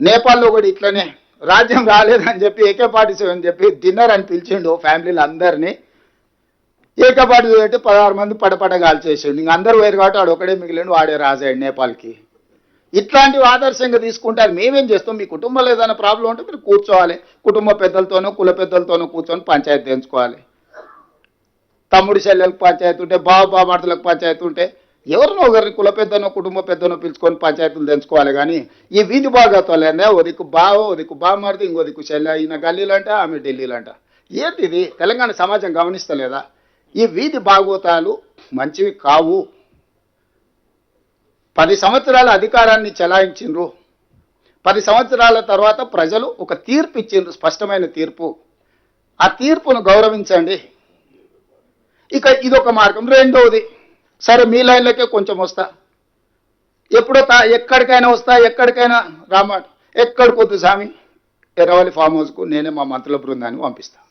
నేపాల్లో కూడా ఇట్లనే రాజ్యం రాలేదని చెప్పి ఏకేపాటి పార్టీ అని చెప్పి డిన్నర్ అని పిలిచిండు ఫ్యామిలీలు అందరినీ ఏకపాటి అంటే పదహారు మంది పడపడ కాల్చేసిండు ఇంక అందరు వేరు కాబట్టి వాడు ఒకడే మిగిలిండు వాడే రాజాడు నేపాల్కి. ఇట్లాంటివి ఆదర్శంగా తీసుకుంటారు. మేమేం చేస్తాం? మీ కుటుంబంలో ఏదైనా ప్రాబ్లం ఉంటే మీరు కూర్చోవాలి. కుటుంబ పెద్దలతోనో కుల పెద్దలతోనో కూర్చొని పంచాయతీ తెంచుకోవాలి తమ్ముడి చెల్లెలకు పంచాయతీ ఉంటే బావ బామార్తలకు పంచాయతీ ఉంటే ఎవరినో ఒకరిని కుల పెద్దనో కుటుంబ పెద్దనో పిలుచుకొని పంచాయతీలు తెంచుకోవాలి కానీ ఈ వీధి భాగత్వాలనే ఒదికు బావ ఒదికు దిక్కు బామార్ది ఇంకో చెల్లె ఈయన గల్లీలంట ఆమె ఢిల్లీలంట. ఏంటి ఇది? తెలంగాణ సమాజం గమనిస్తలేదా? ఈ వీధి భాగవతాలు మంచివి కావు. పది సంవత్సరాల అధికారాన్ని చెలాయించిండ్రు. పది సంవత్సరాల తర్వాత ప్రజలు ఒక తీర్పు ఇచ్చిండ్రు స్పష్టమైన తీర్పు. ఆ తీర్పును గౌరవించండి. ఇక ఇదొక మార్గం. రెండవది సరే మీ లైన్లకే కొంచెం వస్తా. ఎప్పుడో తా ఎక్కడికైనా వస్తా ఎక్కడికైనా రామాట ఎక్కడికి వద్దు స్వామి ఎర్రవల్లి ఫామ్ హౌస్కు నేనే మా మంత్రుల బృందాన్ని పంపిస్తాను